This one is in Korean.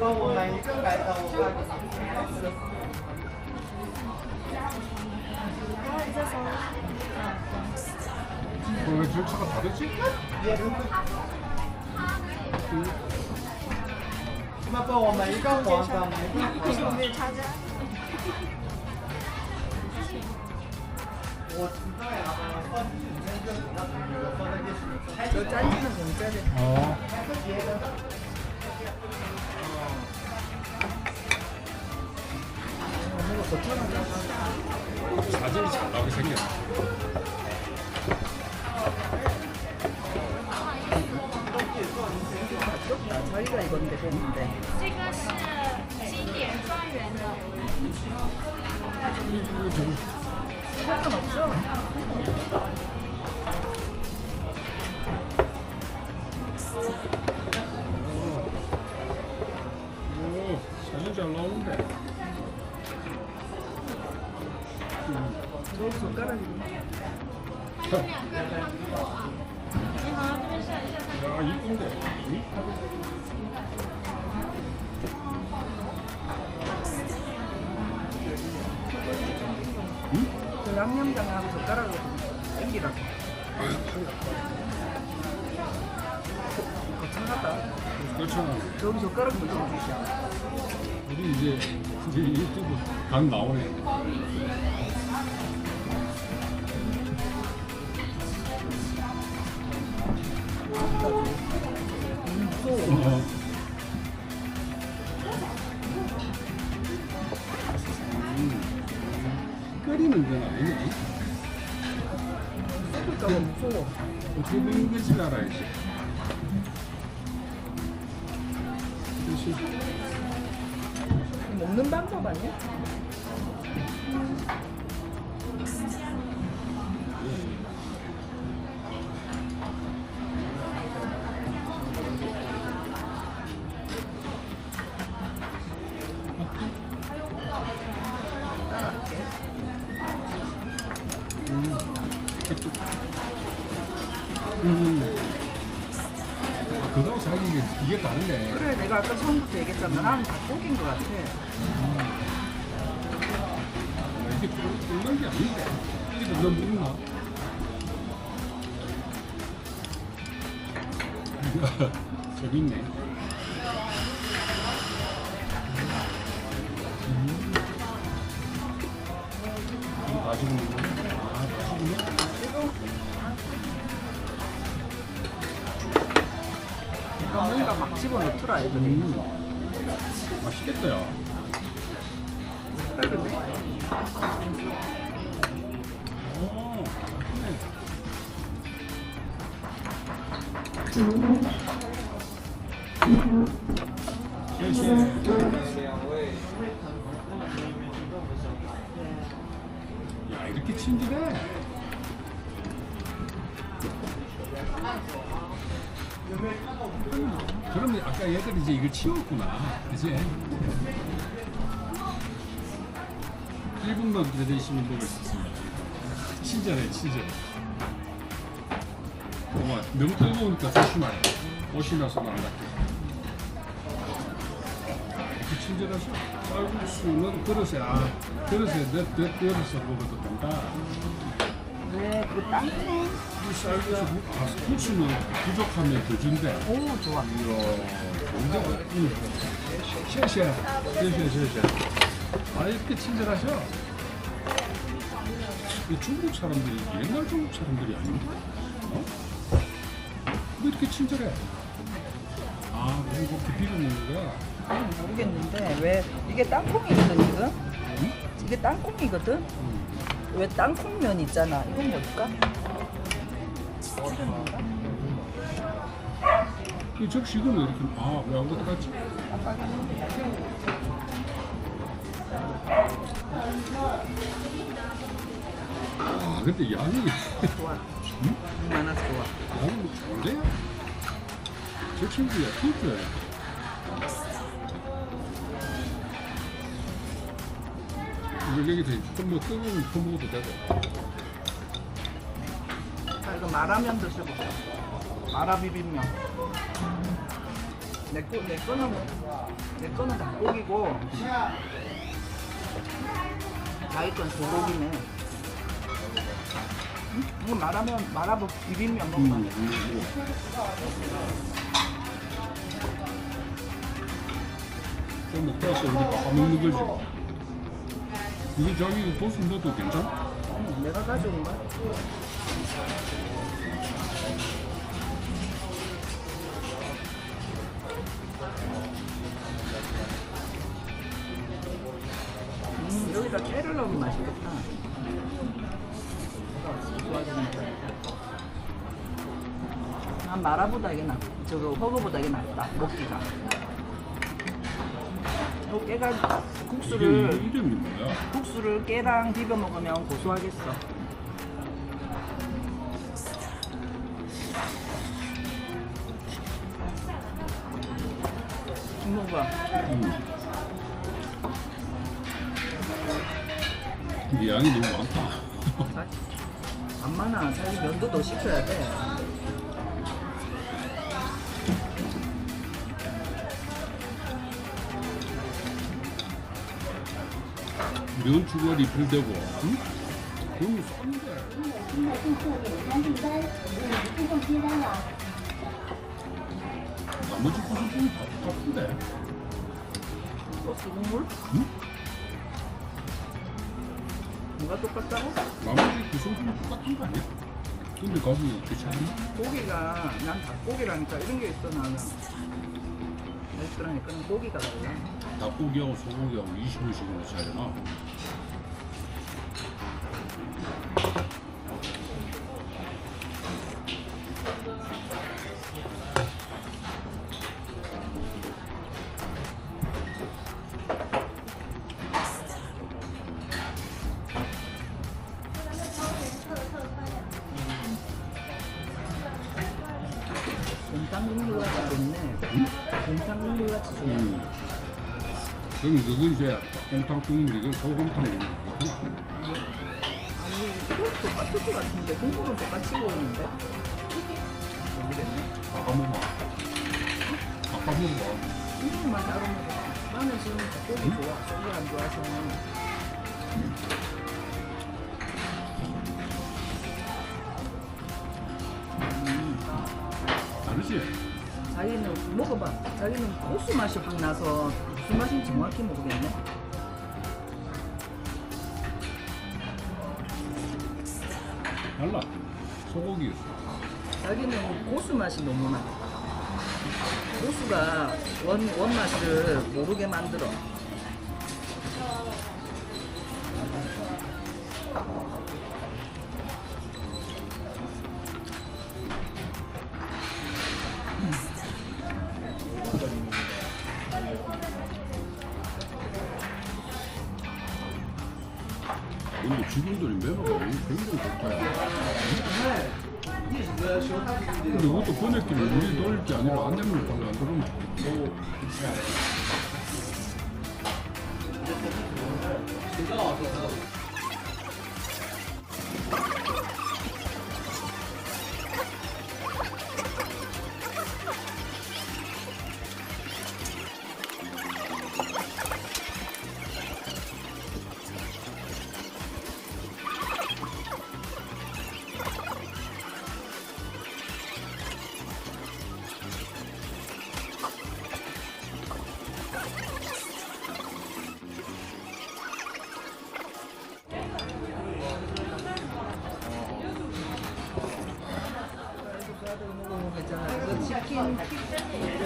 帮我买一个白糖，我爸给你吃。我这吃个啥东西？那帮我买一个黄的，买一个黄。没有插针。我知道呀， 저 잘리는 공짜래. 어. 뭔가 거창하다. 사진이 잘 나오게 생겼네. 저희가 이건데 보는데. 이거 되게 상관없죠? 오, 너무 잘 나오는데. 저 젓가락이. 야, 이쁜데. 응? 그 양념장하고 젓가락으로 땡기라고. 아, 거창하다. 그렇죠. 저기 젓가락 묻어 주시야. 우리 이제, 이제 유튜브 각 나오네. 어. 음. 끓이는 건 아니네. 썩을까봐 무서워. 어떻게 되는 건지 알아야지. 먹는 방법 아니야? 음. 아, 그거하고 자기 이게, 이게 다르네. 그래 내가 아까 처음부터 얘기했잖아. 나는 닭고기인 것 같아. 아, 이게 끓는 게 아닌데. 이게 너무 묵나? 재밌네. 음. 이거 가지고 있는 뭔가 막 집어넣더라 애들이. 음. 맛있겠다, 야. 오. 야, 이렇게 친절해. 그러면 아까 얘들이 이제 이걸 치웠구나. 그지? 1분만 기다리시면 수 있습니다. 친절해, 친절해. 정말 너무 뜨거우니까 조심하래. 옷이 나서 갈게. 이렇게 친절하셔. 쌀국수는 그릇에, 아, 그릇에 넷, 넷 그릇에 먹어도 된다. 왜그 쌀국수, 국- 아, 국수는 부족하면 더 준대. 오 좋아. 응. 쉐쉐, 쉐쉐, 쉐쉐. 아, 이렇게 친절하셔. 이 중국 사람들이 옛날 중국 사람들이 아닌가? 어? 왜 이렇게 친절해? 아, 그리고 이렇게 비벼 먹는 거야? 나는 모르겠는데 왜 이게 땅콩이거든 지금? 응? 이게 땅콩이거든? 응. 왜 땅콩면 있잖아. 이건 뭘까? 이 적시는 왜 이렇게, 아, 왜 아무것도 같지? 아, 근데 양이, 좋아. 응? 많아서 좋아. 양이 좋은데? 저 친구야, 진 여기서 좀뭐 뜨거운 거 먹어도 되고. 자 이거 마라면 드셔보세요. 마라 비빔면. 내, 거, 내 거는 내 거는 닭고기고 자기 건 소고기네. 응? 이거 말하면 말하고 비빔면 먹어. 음, 음, 좀 먹다 와서 우리 밥 먹는 거지. 이게 자기 도수 넣어도 괜찮아? 응, 내가 가져온 거야. 음, 여기다 깨를 넣으면 맛있겠다. 난 마라보다 이게 낫, 저거 허거보다 이게 낫다, 먹기가. 요 깨가 국수를 이름이 뭐야? 국수를 깨랑 비벼 먹으면 고소하겠어. 이모가 음. 근데 양이 너무 많다. 안 많아. 자기 면도 더 식혀야 돼. 면추가 리필되고 응? 너무 싼데 나머지 구슬은 다 똑같은데 뭐가 똑같다고? 나머지 구슬은 똑같은 거 아니야? 근데 거기 괜찮아? 고기가 난 닭고기라니까 이런 게 있어 나는 끄는 고기가 달라. 닭고기하고 소고기하고 20원씩이나 차이나? 물 같이 좋네. 곰탕 국물 같이 좋네. 음. 그럼 그건 이제 곰탕 국물이고 소곰탕이고. 아니 이거 똑같을 것 같은데 국물은 똑같이 보이는데? 모르겠네. 아까 먹어. 아까 먹어. 국물만 따로 먹어. 나는 지금 고기 좋아. 고기 안 좋아서. 음, 다르지? 자기는 먹어봐. 자기는 고수 맛이 확 나서 무슨 맛인지 정확히 모르겠네. 달라. 소고기. 자기는 고수 맛이 너무 나. 고수가 원, 원 맛을 모르게 만들어. 근데 직원들이 매너가 굉장히 좋다. 근데 그것도 보냈길래 우리 돌릴 게 아니라 안 내면 별로 안 들으면. 있 어?